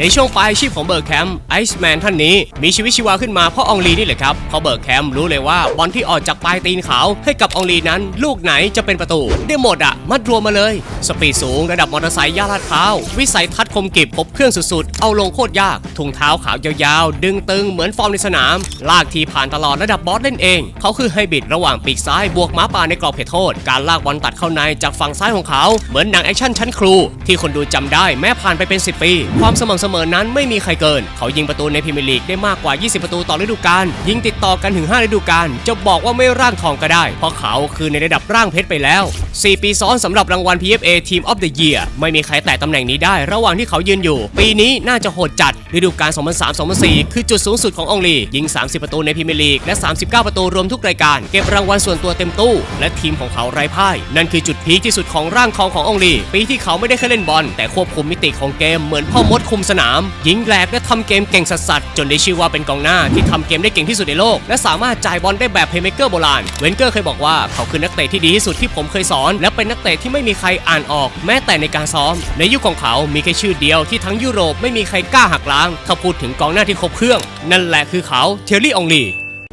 ในช่วงปลายชีพของเบิร์กแคมป์ไอซ์แมนท่านนี้มีชีวิตชีวาขึ้นมาเพราะอองลีนี่แหละครับเพราะเบิร์กแคมป์รู้เลยว่าบอลที่ออกจากปลายตีนเขาให้กับอองลีนั้น ลูกไหนจะเป็นประตู ได้หมดอะมัดรวมมาเลย สปีดสูงระดับมอเตอร์ไซค์ย่าลาดพร้าวิสัยทัศน์คมกริบครบเครื่องสุดๆ เอาลงโคตรยากถุงเท้าขาวยาวๆ ดึงตึงเหมือนฟอร์มในสนาม ลากทีผ่านตลอดระดับบอสเล่นเอง เขาคือไฮบริดระหว่างปีกซ้ายบวกม้าป่าในกรอบเขตโทษ การลากบอลตัดเข้าในจากฝั่งซ้ายของเขาเหมือนหนังแอคชั่นชั้นครู ที่คนดูจำได้แม้ผ่านไปเป็น 10 ปี ความสม่ำเสมอนั้นไม่มีใครเกิน เขายิงประตูในพรีเมียร์ลีกได้มากกว่า 20 ประตูต่อฤดูกาลยิงติดต่อกันถึง 5 ฤดูกาลจะบอกว่าไม่ร่างทองก็ได้ เพราะเขาคือในระดับร่างเพชรไปแล้ว 4 ปีซ้อนสำหรับรางวัล PFA Team of the Year ไม่มีใครแตะตำแหน่งนี้ได้ ระหว่างที่เขายืนอยู่ ปีนี้น่าจะโหดจัดฤดูกาล 2003-2004 คือจุดสูงสุดขององลียิง 30 ประตูในพรีเมียร์ลีกและ 39 ประตูรวมทุกรายการ เก็บรางวัลส่วนตัวเต็มตู้ และทีมของเขาไร้พ่าย นั่นคือจุดพีคที่สุดของร่างทองขององลีปีที่เขาไม่ได้แค่เล่นบอลแต่ควบคุมมิติของเกมเหมือนพ่อมดคุมสนาม ยิงแหลกและทำเกมเก่งสัสๆจนได้ชื่อว่าเป็นกองหน้าที่ทำเกมได้เก่งที่สุดในโลก และสามารถจ่ายบอลได้แบบเพย์เมเกอร์โบราณ เวนเกอร์เคยบอกว่าเขาคือนักเตะที่ดีที่สุดที่ผมเคยสอน และเป็นนักเตะที่ไม่มีใครอ่านออก แม้แต่ในการซ้อม ในยุคของเขามีแค่ชื่อเดียวที่ทั้งยุโรปไม่มีใครกล้าหักล้าง ถ้าพูดถึงกองหน้าที่ครบเครื่อง นั่นแหละคือเขาเทลลี่องลี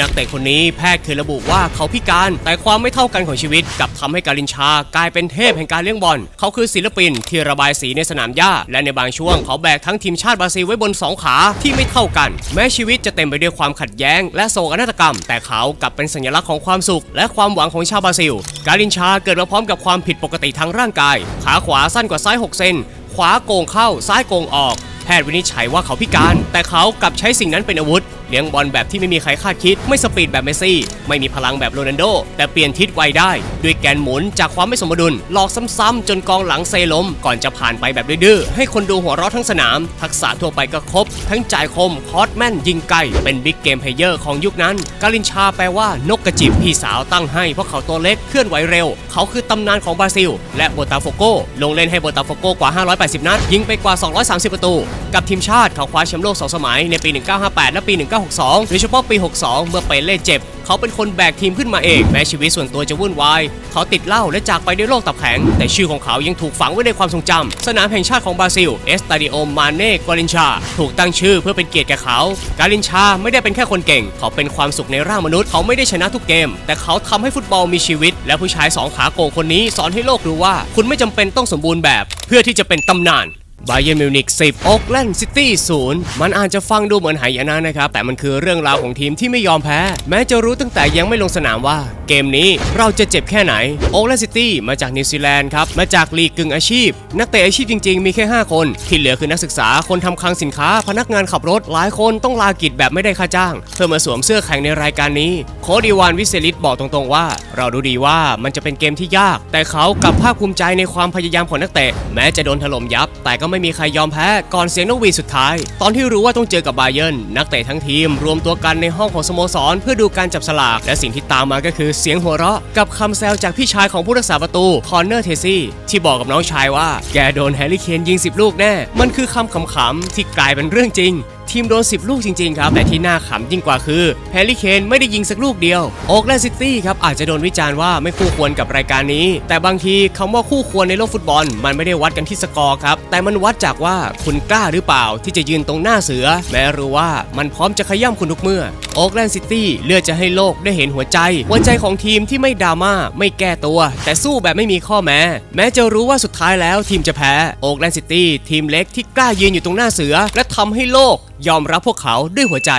นักเตะคนนี้แพทย์เคยระบุว่าเขาพิการแต่ความไม่เท่ากันของชีวิตกลับทำให้การินชากลายเป็นเทพแห่งการเลี้ยงบอล เขาคือศิลปินที่ระบายสีในสนามหญ้า และในบางช่วงเขาแบกทั้งทีมชาติบราซิลไว้บนสองขาที่ไม่เท่ากัน แม้ชีวิตจะเต็มไปด้วยความขัดแย้ง และโศกนาฏกรรม แต่เขากลับเป็นสัญลักษณ์ของความสุข และความหวังของชาวบราซิล การินชาเกิดมาพร้อมกับความผิดปกติทางร่างกาย ขาขวาสั้นกว่าซ้าย 6 เซน ขวาโกงเข้าซ้ายโกงออก แพทย์วินิจฉัยว่าเขาพิการ แต่เขากลับใช้สิ่งนั้นเป็นอาวุธ เลี้ยงบอลแบบที่ไม่มีใครคาดคิด ไม่สปีดแบบเมสซี่ ไม่มีพลังแบบโรนัลโด แต่เปลี่ยนทิศไวได้ ด้วยแกนหมุนจากความไม่สมดุล หลอกซ้ำๆจนกองหลังเซล้ม ก่อนจะผ่านไปแบบดื้อๆให้คนดูหัวเราะทั้งสนาม ทักษะทั่วไปก็ครบ ทั้งจ่ายคมคอสแม่นยิงไกลเป็นบิ๊กเกมเพลเยอร์ของยุคนั้น กาลินชาแปลว่านกกระจิบพี่สาวตั้งให้เพราะเขาตัวเล็กเคลื่อนไหวเร็ว เขาคือตำนานของบราซิล และโบตาโฟโกลงเล่นให้โบตาโฟโกกว่า 580 นัดยิงไปกว่า 230 ประตู กับทีมชาติเขาคว้าแชมป์โลกสองสมัยในปี 1958 และปี1962โดยเฉพาะปี 62 เมื่อเปเล่เจ็บ เขาเป็นคนแบกทีมขึ้นมาเอง แม้ชีวิตส่วนตัวจะวุ่นวาย เขาติดเหล้าและจากไปด้วยโรคตับแข็ง แต่ชื่อของเขายังถูกฝังไว้ในความทรงจำ สนามแห่งชาติของบราซิล เอสตาดิโอมาเน่กาลินชา ถูกตั้งชื่อเพื่อเป็นเกียรติแก่เขา กาลินชาไม่ได้เป็นแค่คนเก่ง เขาเป็นความสุขในร่างมนุษย์ เขาไม่ได้ชนะทุกเกม แต่เขาทำให้ฟุตบอลมีชีวิต และผู้ชายสองขาโกงคนนี้สอนให้โลกรู้ว่า คุณไม่จำเป็นต้องสมบูรณ์แบบ เพื่อที่จะเป็นตำนาน บาเย r n มิวนิก10โอ๊กแลนด์ซิตี้0มันอาจจะฟังดูเหมือนหายนะนะครับ แต่มันคือเรื่องราวของทีมที่ไม่ยอมแพ้ แม้จะรู้ตั้งแต่ยังไม่ลงสนามว่า เกมนี้เราจะเจ็บแค่ไหนโอกแลนด์ซิตี้มาจากนิวซีแลนด์ครับ มาจากลีกกึ่งอาชีพ นักเตะอาชีพจริงๆ มีแค่ 5 คน ที่เหลือคือนักศึกษาคนทำคลังสินค้า พนักงานขับรถหลายคนต้องลากิจแบบไม่ได้ค่าจ้าง เพื่อมาสวมเสื้อแข่งในรายการนี้ โคดอีวานวิเซลิตบอกตรงๆว่า เรารู้ดีว่ามันจะเป็นเกมที่ยาก แต่เขากลับภาคภูมิใจในความพยายามของนักเตะแม้จะโดนถล่มยับแต่ก็ไม่มีใครยอมแพ้ ก่อนเสียงนกหวีดสุดท้าย ตอนที่รู้ว่าต้องเจอกับบาเยิร์นนักเตะทั้งทีม รวมตัวกันในห้องของสโมสร เพื่อดูการจับสลาก และสิ่งที่ตามมาก็คือเสียงหัวเราะ กับคำแซวจากพี่ชายของผู้รักษาประตูคอนเนอร์เทซี่ที่บอกกับน้องชายว่า แกโดนแฮร์รี่เคนยิง10 ลูกแน่ มันคือคำขำๆที่กลายเป็นเรื่องจริง ทีมโดน 10 ลูกจริงๆครับ แต่ที่น่าขำยิ่งกว่าคือแฮร์รี่เคนไม่ได้ยิงสักลูกเดียว โอ๊กแลนซิตี้ครับอาจจะโดนวิจารณ์ว่าไม่คู่ควรกับรายการนี้ แต่บางทีคำว่าคู่ควรในโลกฟุตบอล มันไม่ได้วัดกันที่สกอร์ครับ แต่มันวัดจากว่าคุณกล้าหรือเปล่าที่จะยืนตรงหน้าเสือ แม้รู้ว่ามันพร้อมจะขย่ำคุณทุกเมื่อโอ๊กแลนด์ซิตี้เลือกจะให้โลกได้เห็นหัวใจ หัวใจของทีมที่ไม่ดราม่าไม่แก้ตัว แต่สู้แบบไม่มีข้อแม้ แม้จะรู้ว่าสุดท้ายแล้วทีมจะแพ้โอ๊กแลนด์ซิตี้ทีมเล็กที่กล้ายืนอยู่ตรงหน้าเสือ และทำให้โลกยอมรับพวกเขาด้วยหัวใจ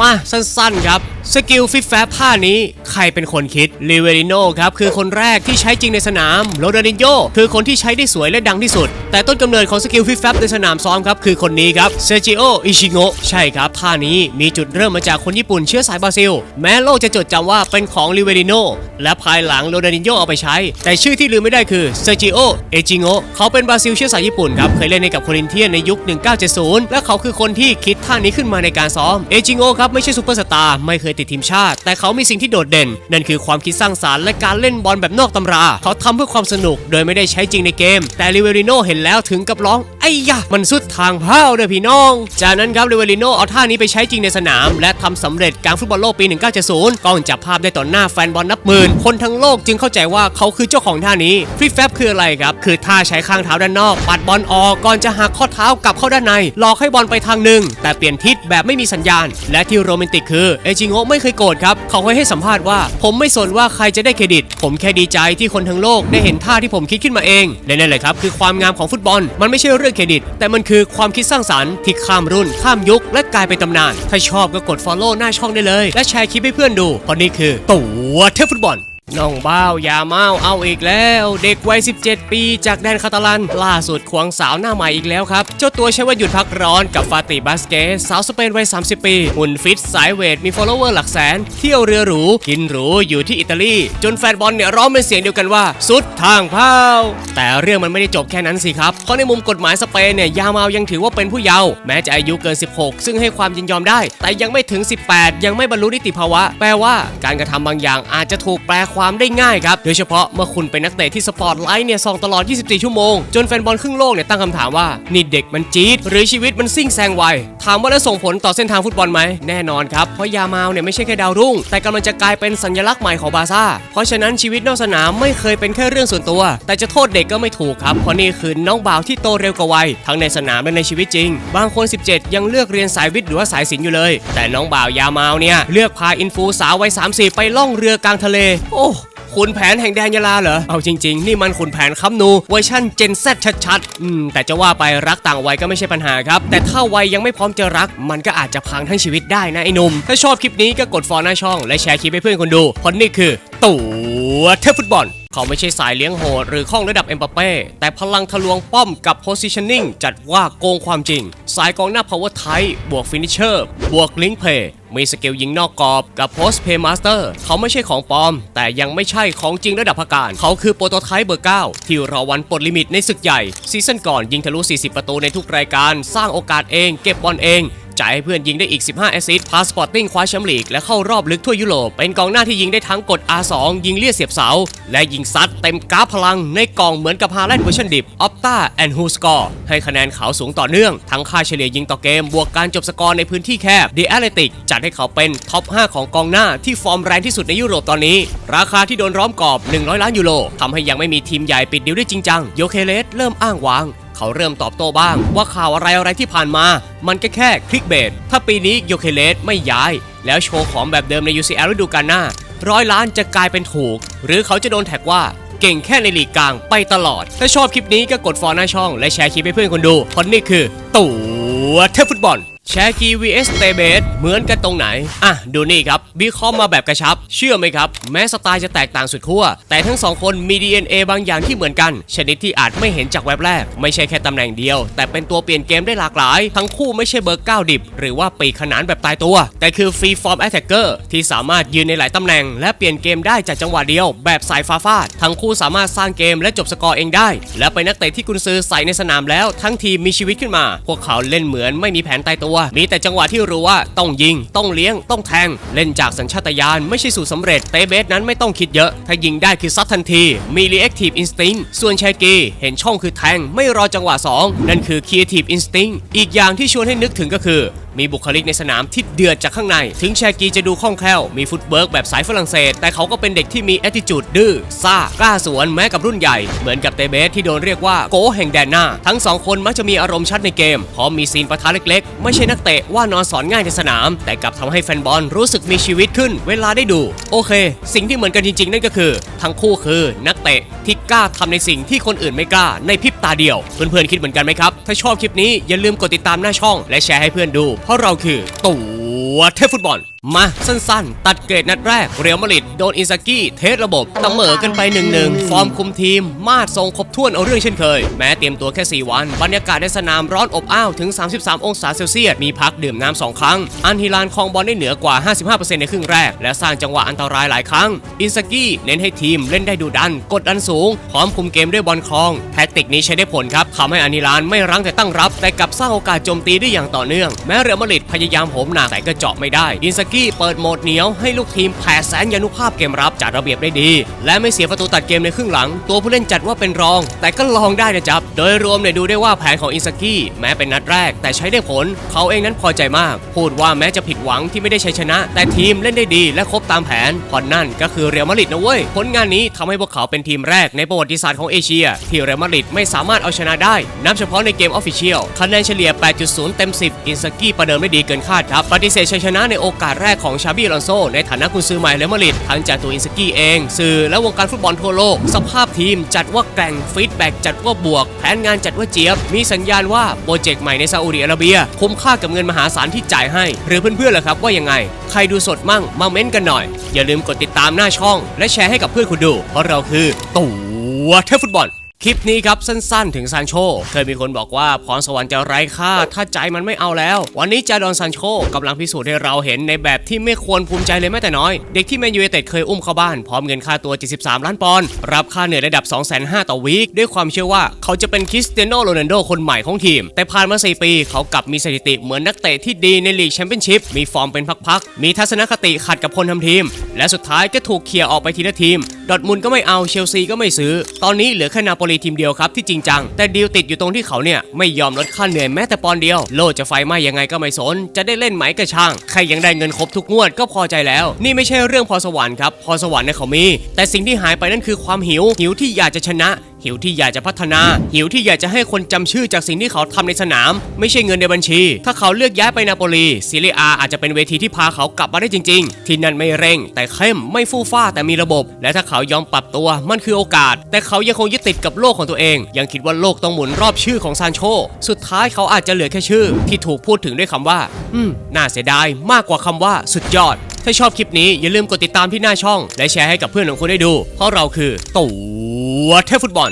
มาสั้นๆครับ สกิลฟิตแฟบผ้านี้ใครเป็นคนคิดลิเวริโนครับ คือคนแรกที่ใช้จริงในสนามโรดันิโยคือคนที่ใช้ได้สวยและดังที่สุด แต่ต้นกำเนิดของสกิลฟิตแฟบในสนามซ้อมครับคือคนนี้ครับเซจิโออิชิโงะใช่ครับท่านี้มีจุดเริ่มมาจากคนญี่ปุ่นเชื้อสายบราซิล แม้โลกจะจดจำว่าเป็นของลิเวริโนและภายหลังโรดันิโยเอาไปใช้ แต่ชื่อที่ลืมไม่ได้คือเซจิโอเอจิโงะเขาเป็นบราซิลเชื้อสายญี่ปุ่นครับเคยเล่นในกับโครินเทียนในยุค 1970 และเขาคือคนที่คิดท่านี้ขึ้นมาในการซ้อมเอจิโงครับไม่ใช่ซูเปอร์สตาร์ไม่เคยติดทีมชาติ แต่เขามีสิ่งที่โดดเด่น นั่นคือความคิดสร้างสารรค์และการเล่นบอลแบบนอกตำรา เขาทำเพื่อความสนุกโดยไม่ได้ใช้จริงในเกม แต่ลิเวริโนเห็นแล้วถึงกับร้องไอ้ยะมันสุดทางเพ้าเด้อพี่น้อง จากนั้นครับลิเวริโนเอาท่านี้ไปใช้จริงในสนาม และทำสำเร็จการฟุตบอลโลกปี 1970กล้องจับภาพได้ต่อหน้าแฟนบอลนับหมื่นคนทั้งโลกจึงเข้าใจว่าเขาคือเจ้าของท่านี้ฟรีแฟบคืออะไรครับคือท่าใช้ข้างเท้าด้านนอกปัดบอลออกก่อนจะหักข้อเท้ากลับเข้าด้านในหลอกให้บอลไปทางหนึ่งแต่เปลี่ยนทิศแบบไม่มีสัญญาณและที่โรแมนติกคือเอจิโงะไม่เคยโกรธครับเขาเคยให้สัมภาษณ์ว่า ผมไม่สนว่าใครจะได้เครดิต ผมแค่ดีใจที่คนทั้งโลกได้เห็นท่าที่ผมคิดขึ้นมาเองและนั่นแหละครับคือความงามของฟุตบอล มันไม่ใช่เรื่องเครดิต แต่มันคือความคิดสร้างสรรค์ที่ข้ามรุ่น ข้ามยุค และกลายเป็นตำนาน ถ้าชอบก็กด follow หน้าช่องได้เลย และแชร์คลิปให้เพื่อนดูเพราะนี่คือ ตัวเทพฟุตบอล น้องบ้าวยาเมาเอาอีกแล้ว เด็กวัย 17 ปี จากแดนคาตาลัน ล่าสุดควงสาวหน้าใหม่อีกแล้วครับ เจ้าตัวใช้วันหยุดพักร้อนกับฟาติบาสเกสสาวสเปนวัย 30 ปี หุ่นฟิตสายเวท มี follower หลักแสน เที่ยวเรือหรู กินหรู อยู่ที่อิตาลี จนแฟนบอลเนี่ยร้องเป็นเสียงเดียวกันว่า สุดทางเผาแต่เรื่องมันไม่ได้จบแค่นั้นสิครับ เพราะในมุมกฎหมายสเปนเนี่ยยาเมายังถือว่าเป็นผู้เยาว์แม้จะอายุเกิน 16 ซึ่งให้ความยินยอมได้ แต่ยังไม่ถึง 18 ยังไม่บรรลุนิติภาวะ แปลว่าการกระทำบางอย่างอาจจะถูกแปลความได้ง่ายครับ โดยเฉพาะเมื่อคุณเป็นนักเตะที่สปอร์ตไลท์เนี่ยส่องตลอด 24 ชั่วโมง จนแฟนบอลครึ่งโลกเนี่ยตั้งคำถามว่า นี่เด็กมันจี๊ดหรือชีวิตมันซิ่งแซงไว ถามว่าแล้วส่งผลต่อเส้นทางฟุตบอลไหม แน่นอนครับ เพราะยามาลเนี่ยไม่ใช่แค่ดาวรุ่ง แต่กำลังจะกลายเป็นสัญลักษณ์ใหม่ของบาซ่า เพราะฉะนั้นชีวิตนอกสนามไม่เคยเป็นแค่เรื่องส่วนตัว แต่จะโทษเด็กก็ไม่ถูกครับ เพราะนี่คือน้องบ่าวที่โตเร็วกว่าวัยทั้งในสนามและในชีวิตจริง บางคน 17 ยังเลือกเรียนสายวิทย์หรือว่าสายศิลป์อยู่เลย แต่น้องบ่าวยามาลเนี่ยเลือกพาอินฟูสาววัย 30 ไปล่องเรือกลางทะเล โอ้ ขุนแผนแห่งแดนยาลาเหรอ เอาจริง ๆ นี่มันขุนแผนคำนูเวอร์ชั่นเจนแซชัดๆ อืม แต่จะว่าไปรักต่างวัยก็ไม่ใช่ปัญหาครับ แต่ถ้าวัยยังไม่พร้อมจะรัก มันก็อาจจะพังทั้งชีวิตได้นะไอ้หนุ่ม ถ้าชอบคลิปนี้ก็กดฟอลหน้าช่อง และแชร์คลิปให้เพื่อนคนดูเพราะนี่คือ ตัวเทพฟุตบอล เขาไม่ใช่สายเลี้ยงโหดหรือข้องระดับเอ็มบัปเป้แต่พลังทะลวงป้อมกับ positioning จัดว่าโกงความจริง สายกองหน้า power type บวก finisher บวก link play มีสกิลยิงนอกกรอบกับ post play master เขาไม่ใช่ของปลอม แต่ยังไม่ใช่ของจริงระดับพักการ เขาคือโปรโตไทป์เบอร์ 9 ที่รอวันปลดลิมิตในศึกใหญ่ ซีซั่นก่อนยิงทะลุ 40 ประตูในทุกรายการ สร้างโอกาสเอง เก็บบอลเอง จ่ายให้เพื่อนยิงได้อีก 15 แอสซิสต์พาสปอร์ติ้งคว้าแชมป์ลีกและเข้ารอบลึกทั่วยุโรป เป็นกองหน้าที่ยิงได้ทั้งกด R2 ยิงเลี่ยเสียบเสา และยิงซัดเต็มกราฟพลังในกองเหมือนกับฮาแลนด์เวอร์ชันดิบออปตาแอนด์ฮูสกอร์ให้คะแนนเขาสูงต่อเนื่อง ทั้งค่าเฉลี่ยยิงต่อเกม บวกการจบสกอร์ในพื้นที่แคบ The Athletic จัดให้เขาเป็นท็อป 5 ของกองหน้าที่ฟอร์มแรงที่สุดในยุโรปตอนนี้ ราคาที่โดนร้อมกรอบ 100 ล้านยูโรทำให้ยังไม่มีทีมใหญ่ปิดดิวได้จริงจังโยเคเลสเริ่มอ้างวาง เขาเริ่มตอบโต้บ้าง ว่าข่าวอะไรอะไรที่ผ่านมา มันก็แค่คลิกเบสถ้าปีนี้โยเคเลสไม่ย้าย แล้วโชว์ของแบบเดิมใน UCL ฤดูกาลหน้า ร้อยล้านจะกลายเป็นถูก หรือเขาจะโดนแท็กว่าเก่งแค่ในลีกกลางไปตลอด ถ้าชอบคลิปนี้ก็กดฟอลหน้าช่อง และแชร์คลิปให้เพื่อนคนดูเพราะนี่คือ ตัวเทพฟุตบอล แชร์กี vs เตเบสเหมือนกันตรงไหน อะ ดูนี่ครับวิเคราะห์มาแบบกระชับ เชื่อไหมครับ แม้สไตล์จะแตกต่างสุดขั้ว แต่ทั้งสองคนมี DNA บางอย่างที่เหมือนกัน ชนิดที่อาจไม่เห็นจากแว็บแรก ไม่ใช่แค่ตำแหน่งเดียว แต่เป็นตัวเปลี่ยนเกมได้หลากหลาย ทั้งคู่ไม่ใช่เบอร์ 9 ดิบ หรือว่าปีขนานแบบตายตัว แต่คือฟรีฟอร์มแอตแทกเกอร์ที่สามารถยืนในหลายตำแหน่ง และเปลี่ยนเกมได้จากจังหวะเดียว แบบสายฟ้าฟาด ทั้งคู่สามารถสร้างเกมและจบสกอร์เองได้ และเป็นนักเตะที่กุนซือใส่ในสนามแล้ว ทั้งทีมมีชีวิตขึ้นมา พวกเขาเล่นเหมือนไม่มีแผนตายตัวมีแต่จังหวะที่รู้ว่าต้องยิง ต้องเลี้ยง ต้องแทง เล่นจากสัญชาตญาณไม่ใช่สูตรสำเร็จเตเบสนั้นไม่ต้องคิดเยอะ ถ้ายิงได้คือซัดทันที มี reactive instinct ส่วนชายกีเห็นช่องคือแทง ไม่รอจังหวะ 2 นั่นคือ creative instinct อีกอย่างที่ชวนให้นึกถึงก็คือ มีบุคลิกในสนามที่เดือดจากข้างใน ถึงแชกีจะดูคล่องแคล่ว มีฟุตเบิร์กแบบสายฝรั่งเศส แต่เขาก็เป็นเด็กที่มีแอติจูดดื้อซ่ากล้าสวนแม้กับรุ่นใหญ่ เหมือนกับเตเบสที่โดนเรียกว่าโกแห่งแดนหน้า ทั้งสองคนมักจะมีอารมณ์ชัดในเกม พร้อมมีซีนปะทะเล็กๆ ไม่ใช่นักเตะว่านอนสอนง่ายในสนาม แต่กลับทำให้แฟนบอลรู้สึกมีชีวิตขึ้น เวลาได้ดู โอเค สิ่งที่เหมือนกันจริงๆ นั่นก็คือ ทั้งคู่คือนักเตะที่กล้าทำในสิ่งที่คนอื่นไม่กล้าในพริบตาเดียว เพื่อนๆคิดเหมือนกันไหมครับ ถ้าชอบคลิปนี้อย่าลืมกดติดตามหน้าช่อง และแชร์ให้เพื่อนดูเพราะเราคือตัวเทพฟุตบอล มาสั้นๆ ตัดเกรดนัดแรก เรอัลมาริดโดนอินซากิเทสระบบเสมอกันไป1-1ฟอร์มคุมทีม มาดทรงครบถ้วนเอาเรื่องเช่นเคย แม้เตรียมตัวแค่ 4 วัน บรรยากาศในสนามร้อนอบอ้าวถึง 33 องศาเซลเซียส มีพักดื่มน้ำ2ครั้ง อันฮิลานครองบอลได้เหนือกว่า 55%ในครึ่งแรก และสร้างจังหวะอันตรายหลายครั้ง อินซากิเน้นให้ทีมเล่นได้ดุดัน กดดันสูง พร้อมคุมเกมด้วยบอลครอง แท็กติกนี้ใช้ได้ผลครับทำให้อันฮิลานไม่รั้งแต่ตั้งรับ แต่กลับสร้างโอกาสโจมตีได้อย่างต่อเนื่อง แม้เรอัลมาริดพยายามโหมหนักแต่ก็เจาะไม่ได้อินซากิเปิดโหมดเหนียวให้ลูกทีมแผ่แสนยานุภาพเกมรับจัดระเบียบได้ดี และไม่เสียประตูตัดเกมในครึ่งหลัง ตัวผู้เล่นจัดว่าเป็นรอง แต่ก็ลองได้นะจับ โดยรวมเนี่ยดูได้ว่าแผนของอินซากิแม้เป็นนัดแรก แต่ใช้ได้ผล เขาเองนั้นพอใจมาก พูดว่าแม้จะผิดหวังที่ไม่ได้ชัยชนะ แต่ทีมเล่นได้ดีและครบตามแผนพอนั่นก็คือเรอัลมาดริดนะเว้ยผลงานนี้ทำให้พวกเขาเป็นทีมแรกในประวัติศาสตร์ของเอเชีย ที่เรอัลมาดริดไม่สามารถเอาชนะได้ นับเฉพาะในเกมออฟฟิเชียลคะแนนเฉลี่ย 8.0 เต็ม 10 อินซากิประเดิมได้ดีเกินคาดครับปฏิเสธชัยชนะในโอกาสแรกของชาบีอลอนโซในฐานะกุนซือใหม่เลมาดริดทั้งจากตัวอินซากิเอง สื่อและวงการฟุตบอลทั่วโลก สภาพทีมจัดว่าแกร่งฟีดแบ็กจัดว่าบวก แผนงานจัดว่าเจี๊ยบ มีสัญญาณว่าโปรเจกต์ใหม่ในซาอุดิอาระเบีย คุ้มค่ากับเงินมหาศาลที่จ่ายให้ หรือเพื่อนๆล่ะครับว่ายังไง ใครดูสดมั่งมาเม้นกันหน่อย อย่าลืมกดติดตามหน้าช่อง และแชร์ให้กับเพื่อนคุณดู เพราะเราคือตัวเทพฟุตบอล คลิปนี้ครับสั้นๆ ถึงซานโช เคยมีคนบอกว่าพรสวรรค์จะไร้ค่า ถ้าใจมันไม่เอาแล้ว วันนี้จาดอนซานโชกำลังพิสูจน์ให้เราเห็นในแบบที่ไม่ควรภูมิใจเลยแม้แต่น้อย เด็กที่แมนยูไนเต็ดเคยอุ้มเข้าบ้าน พร้อมเงินค่าตัว 73 ล้านปอนด์รับค่าเหนื่อยระดับ 2 5 0 0 0ต่อวีคด้วยความเชื่อว่าเขาจะเป็นคริสเตียโนโรนัลโดคนใหม่ของทีม แต่ผ่านมา 4 ปี เขากลับมีสถิติเหมือนนักเตะที่ดีในลีกแชมเปี้ยนชิพมีฟอร์มเป็นพักๆมีทัศนคติขัดกับคนทำทีม และสุดท้ายก็ถูกเคลียร์ออกไปทีละทีมดอทมุนก็ไม่เอาเชลซีก็ไม่ซื้อ ตอนนี้เหลือแค่นาโปลีทีมเดียวครับที่จริงจัง แต่ดีลติดอยู่ตรงที่เขาเนี่ยไม่ยอมลดค่าเหนื่อยแม้แต่ปอนเดียว โลจะไฟไหม้ยังไงก็ไม่สน จะได้เล่นไหมก็ช่าง ใครยังได้เงินครบทุกงวดก็พอใจแล้ว นี่ไม่ใช่เรื่องพอสวรรค์ครับ พอสวรรค์เนี่ยเขามี แต่สิ่งที่หายไปนั่นคือความหิว หิวที่อยากจะชนะ หิวที่อยากจะพัฒนา หิวที่อยากจะให้คนจำชื่อจากสิ่งที่เขาทำในสนาม ไม่ใช่เงินในบัญชี ถ้าเขาเลือกย้ายไปนาโปลีซีเรียอาอาจจะเป็นเวทีที่พาเขากลับมาได้จริง ๆ ที่นั่นไม่เร่ง แต่เข้มไม่ฟู่ฟ้าแต่มีระบบ และถ้าเขายอมปรับตัวมันคือโอกาส แต่เขายังคงยึดติดกับโลกของตัวเอง ยังคิดว่าโลกต้องหมุนรอบชื่อของซานโช สุดท้ายเขาอาจจะเหลือแค่ชื่อ ที่ถูกพูดถึงด้วยคำว่า อืมน่าเสียดายมากกว่าคำว่าสุดยอด ถ้าชอบคลิปนี้อย่าลืมกดติดตามที่หน้าช่อง และแชร์ให้กับเพื่อนของคุณได้ดู เพราะเราคือตั วเทพฟุตบอล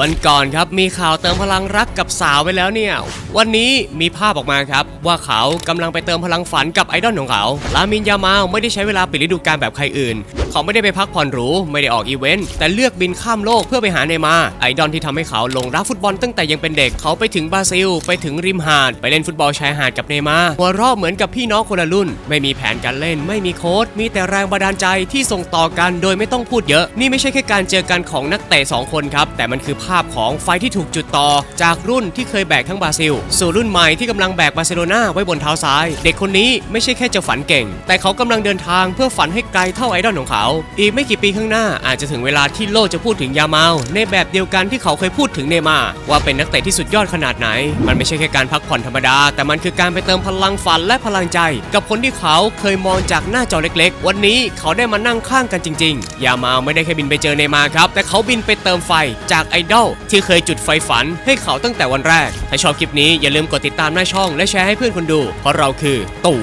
วันก่อนครับมีข่าวเติมพลังรักกับสาวไปแล้วเนี่ย วันนี้มีภาพออกมาครับ ว่าเขากำลังไปเติมพลังฝันกับไอดอลของเขาลามินยามาลไม่ได้ใช้เวลาปิดฤดูกาลแบบใครอื่น เขาไม่ได้ไปพักผ่อนหรูไม่ได้ออกอีเวนต์แต่เลือกบินข้ามโลกเพื่อไปหาเนย์มา ไอดอลที่ทำให้เขาหลงรักฟุตบอลตั้งแต่ยังเป็นเด็กเขาไปถึงบราซิล ไปถึงริมหาด ไปเล่นฟุตบอลชายหาดกับเนย์มาหัวรอบเหมือนกับพี่น้องคนละรุ่น ไม่มีแผนการเล่น ไม่มีโค้ชมีแต่แรงบันดาลใจที่ส่งต่อกันโดยไม่ต้องพูดเยอะ นี่ไม่ใช่แค่การเจอกันของนักเตะสองคนครับแต่มันคือภาพของไฟที่ถูกจุดต่อ จากรุ่นที่เคยแบกทั้งบราซิล สู่รุ่นใหม่ที่กำลังแบกบาร์เซโลนาไว้บนเท้าซ้าย เด็กคนนี้ไม่ใช่แค่จะฝันเก่ง แต่เขากำลังเดินทางเพื่อฝันให้ไกลเท่าไอดอลของเขา อีกไม่กี่ปีข้างหน้าอาจจะถึงเวลาที่โลกจะพูดถึงยามาลในแบบเดียวกันที่เขาเคยพูดถึงเนมาว่าเป็นนักเตะที่สุดยอดขนาดไหน มันไม่ใช่แค่การพักผ่อนธรรมดา แต่มันคือการไปเติมพลังฝันและพลังใจ กับคนที่เขาเคยมองจากหน้าจอเล็กๆ วันนี้เขาได้มานั่งข้างกันจริง ๆ ยามาลไม่ได้แค่บินไปเจอเนมาครับแต่เขาบินไปเติมไฟจากไอดอลที่เคยจุดไฟฝันให้เขาตั้งแต่วันแรก ถ้าชอบคลิปนี้อย่าลืมกดติดตามหน้าช่องและแชร์ให้เพื่อนคนดู เพราะเราคือ ตั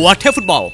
วเทพฟุตบอล